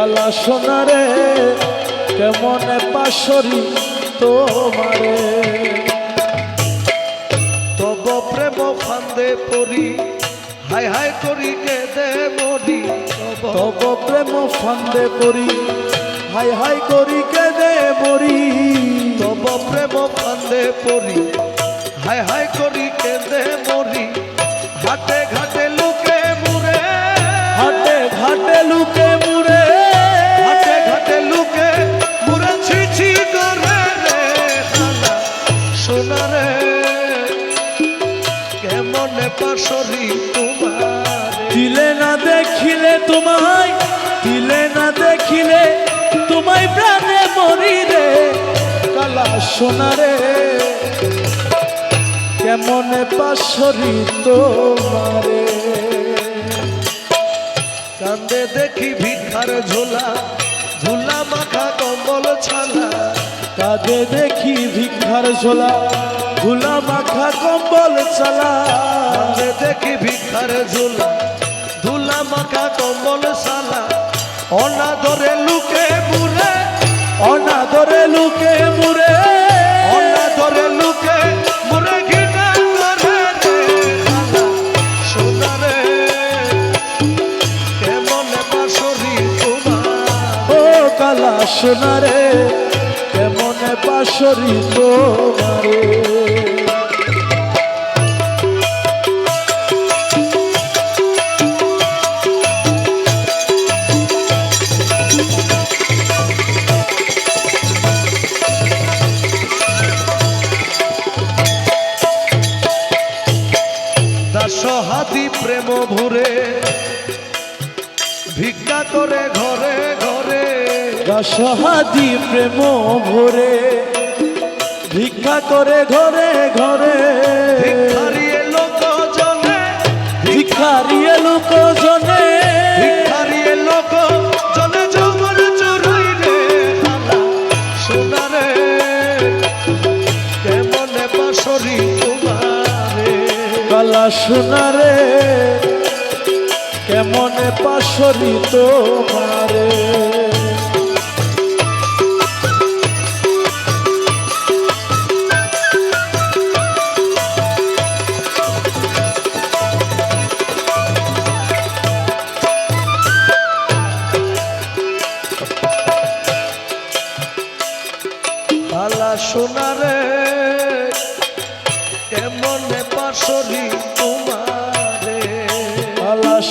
কালা সোনারে কেমন পাশরি তোমারে। তব প্রেম ফান্দে পড়ি, হাই হাই করি কে দে মরি। তব প্রেম ফান্দে করি হাই হাই করি কেঁদে মরি। তব প্রেম ফান্দে পড়ি, হাই হাই করি কে দে মরি। ঘাটে ঘাটে লোকে মুরে। হাটে ঘাটে লুকে পাশরি তোমার। দিলে না দেখিলে তোমায় দিলে না দেখিলে তোমায় প্রাণে মরি রে। কালা সোনারে কেমন পাশরি তোমারে? কান্দে দেখি ভিক্ষার ঝোলা ঝুলা মাখা কম্বল ছালা কাঁধে দেখি ভিক্ষার ঝোলা ধুলা মাখা কম্বল চালা দেখি ভিক্ষার ঝোলা। ধুলা মাখা কম্বল ছালা অনাদরে লুকে মুরে অনাদরে লুকে মুড়ে। অনাদরে লুকে মুরে ঘৃণা করে রে খালা সোনা রে, কেমন বাসরি তোমার। ও কালা সোনারে কেমন পাশরি তোমারে ভুরে। ভিক্ষা করে ঘরে ঘরে। সহাদি প্রেম ভরে। ভিক্ষা করে ঘরে ঘরে। ভিক্ষারিয়ে লোক জনে। ভিক্ষারিয়ে লোক জনে। ভিক্ষারিয়ে লোক জনে যৌবন চুরুই রে সোনা রে কেমন বাসরি তোমারে? কালা সোনারে। কেমন পাশরি তোমারে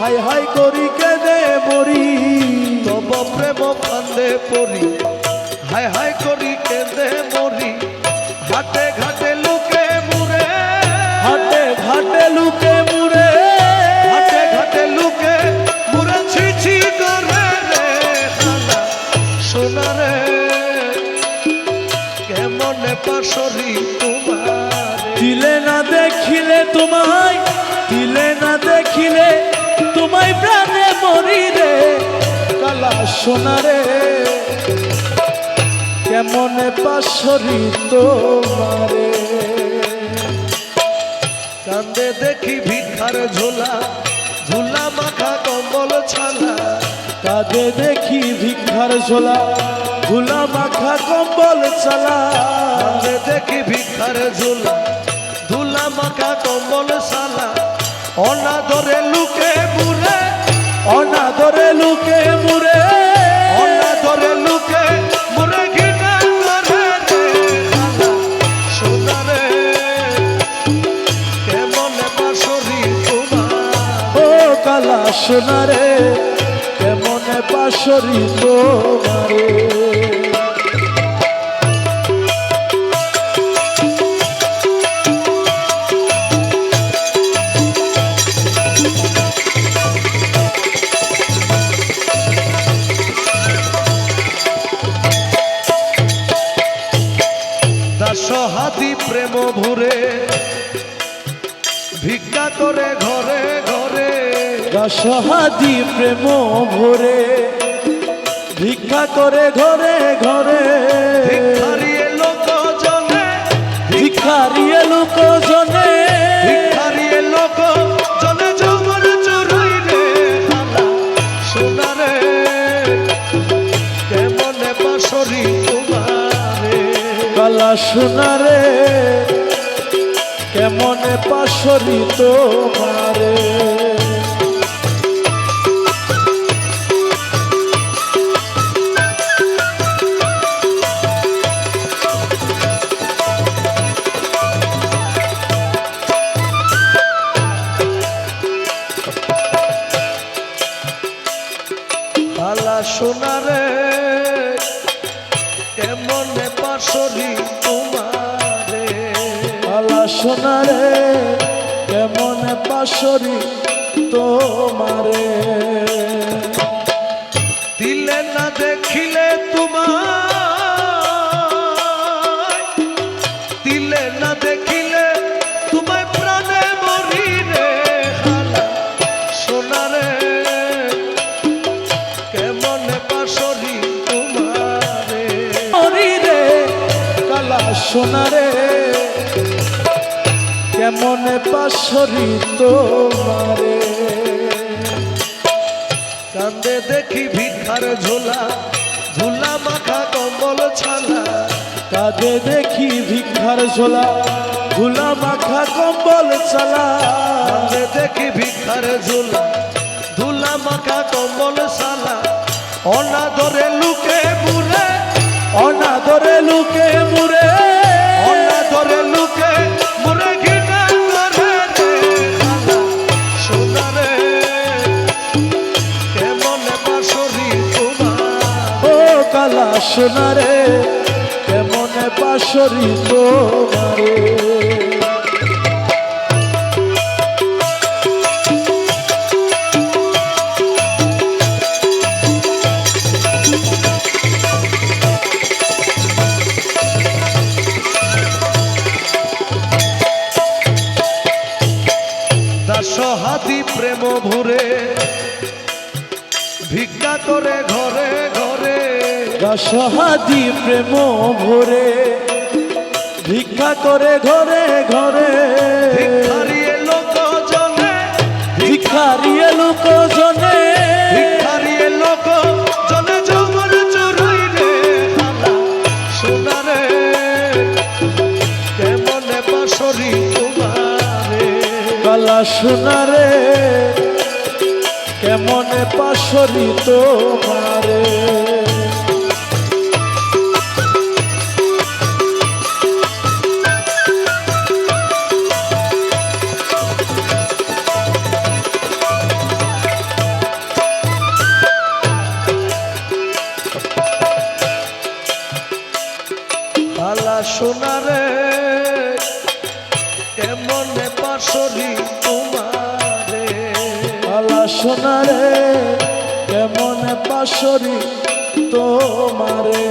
হাই হাই করি কেঁদে মরি তব প্রেম ফান্দে পড়ি। হাই হাই করি কেঁদে মরি ঘাটে ঘাটে লোকে মুরে হাটে ঘাটে লুকে মুড়ে। ঘাটে ঘাটে লুকে মুরে ছি ছি করে রে খালা সোনা রে কেমন পাশরি তোমারে? সোনারে কেমন পাশরি তোমারে। কান্দে দেখি ভিক্ষার ঝোলা, ঝুলা মাখা কম্বল ছালা কাঁধে দেখি ভিক্ষার ঝোলা ধুলা মাখা কম্বল চালা কান্দে দেখি ভিক্ষার ঝোলা ধুলা মাখা কম্বল সালা অনাদরে লুকে মুরে অনাদরে লুকে মুরে অনাদরে লুকে মুরে ঘৃণা করে রে। খালা সোনা রে কেমন বাসরি তোমার? ও কালা সোনারে কেমন পাশরি তোমারে? ভিক্ষা করে ঘরে ঘরে। রসহাদি প্রেম ভরে। ভিক্ষা করে ঘরে ঘরে। ভিক্ষারিয়ে লোক জনে ভিক্ষারিয়ে লোক জনে ভিক্ষারিয়ে লোক জনে যৌবন চুরুই রে। হালা সোনারে কেমনে পাশরি তোমারে? কালা পাশরি তোমারে সোনারে কেমনে পাশরি কালা সোনারে, কেমনে পাশরি তোমারে? দিলে না দেখিলে তোমায়, দিলে না দেখিলে তোমায় প্রাণে মরি রে সোনারে। কেমন পাশরি তোমারে? হরি রে কালা সোনারে। কেমনে পাশরি তোমারে। কান্দে দেখি ভিক্ষার ঝোলা, ঝুলা মাখা কম্বল ছালা। কাঁধে দেখি ভিক্ষার ঝোলা ধুলা মাখা কম্বল চালা কান্দে দেখি ভিক্ষার ঝোলা ধুলা মাখা কম্বল সালা অনাদরে লুকে মুরে অনাদরে লুকে মুরে কালা সোনারে কেমনে পাশরি তোমারে? দাস হাতি প্রেম ভুরে ভিক্ষা করে ঘরে ঘরে রসহাদি প্রেম ভরে ভিক্ষা করে ঘরে ঘরে। ভিক্ষারিয়ে লোক জনে ভিক্ষারিয়ে লোক জনে ভিক্ষারিয়ে লোক জনে যৌবন চুরুই রে কেমনে পাশরি তোমারে? কালা সোনারে কেমনে পাশরি তোমারে? হালা সোনারে কেমনে পাশরি তোমারে? কালা সোনারে কেমনে পাশরি তোমারে?